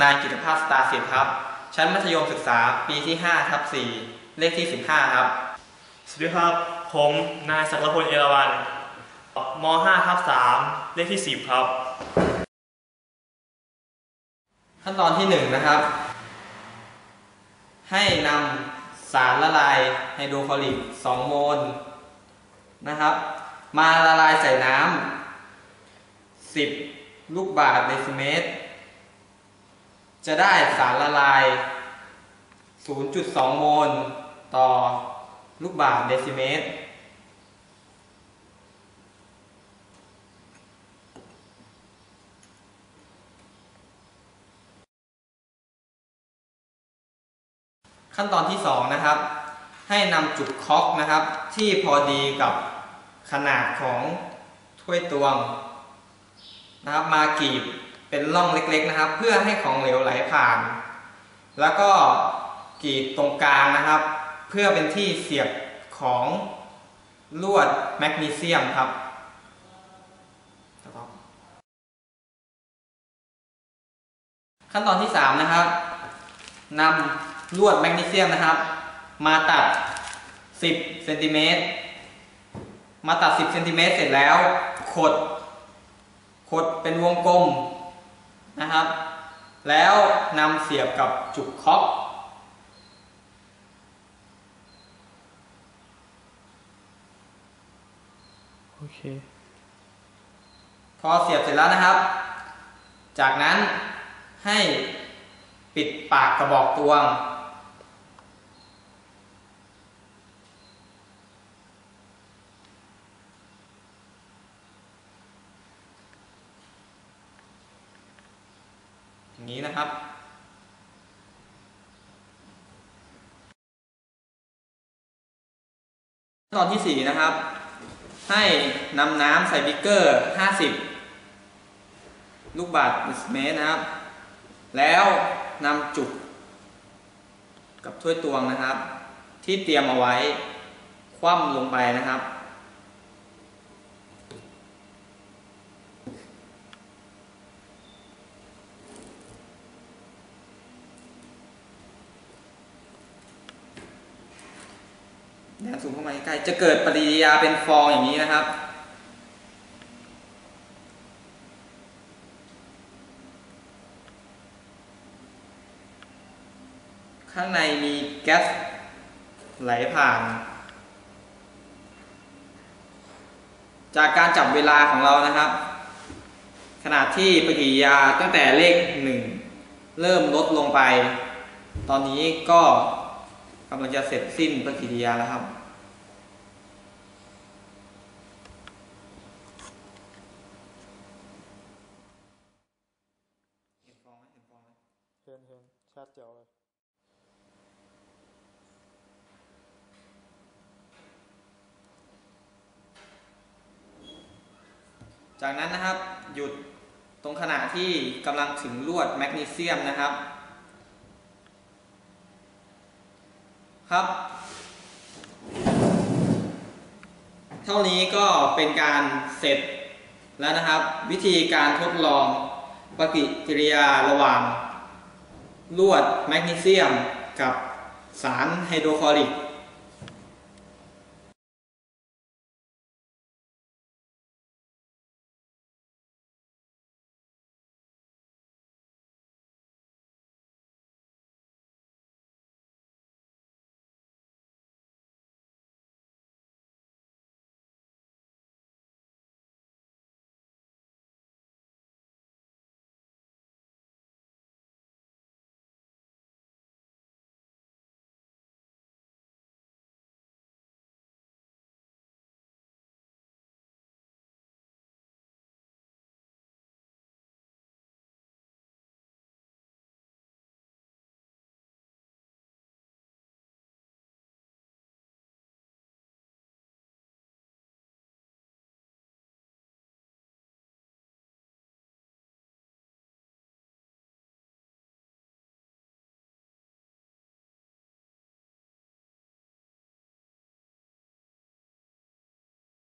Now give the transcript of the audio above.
นายกิตภาพสตาร์สิบครับ ชั้นมัธยมศึกษาปีที่5ทับ4เลขที่ 15 ครับ สวัสดีครับ ผมนายศักดิ์พลเอราวันม5ทับ3เลขที่ 10 ครับ ขั้นตอนที่ 1 นะครับ ให้นำสารละลายไฮโดรคลอริก 2 โมลนะครับ มาละลายใส่น้ำ10 ลูกบาศก์เดซิเมตร จะได้สารละลาย 0.2 โมลต่อลูกบาศก์เดซิเมตร ขั้นตอนที่ 2 นะครับ ให้นำจุกคอกนะครับ ที่พอดีกับขนาดของถ้วยตวงนะครับ มากรีบ เป็นร่องเล็กๆนะครับ เพื่อให้ของเหลวไหลผ่าน แล้วก็กรีดตรงกลางนะครับ เพื่อเป็นที่เสียบของลวดแมกนีเซียมครับขั้นตอนที่ 3 นะครับนำลวดแมกนีเซียมนะครับ มาตัด 10เซนติเมตรมาตัด 10เซนติเมตรเสร็จแล้ว ขด ขดเป็นวงกลม นะครับ แล้วนำเสียบกับจุกคอกโอเคพอเสียบเสร็จแล้วนะครับ จากนั้นให้ปิดปากกระบอกตวง อย่างนี้นะครับตอนที่ 4 นะครับ ให้นำน้ำใส่บิ๊กเกอร์ 50 ลูกบาศก์เมตรนะครับ แล้วนำจุกกับถ้วยตวงนะครับ ที่เตรียมเอาไว้ คว่ำลงไปนะครับ แดนสูงเข้ามาใกล้จะเกิดปฏิกิริยาเป็นฟองอย่างนี้นะครับ ข้างในมีแก๊สไหลผ่าน จากการจับเวลาของเรานะครับขนาดที่ปฏิกิริยาตั้งแต่เลขหนึ่งเริ่มลดลงไป ตอนนี้ก็กำลังจะเสร็จสิ้นปฏิกิริยาแล้วครับ เห็นฟองไหมเห็นฟองไหม เห็นเห็นชัดเจ๋วเลยจากนั้นนะครับหยุดตรงขณะที่กำลังถึงลวดแมกนีเซียมนะครับ ครับ เท่านี้ก็เป็นการเสร็จแล้วนะครับ วิธีการทดลองปฏิกิริยาระหว่าง ลวดแมกนีเซียมกับสารไฮโดรคลอริก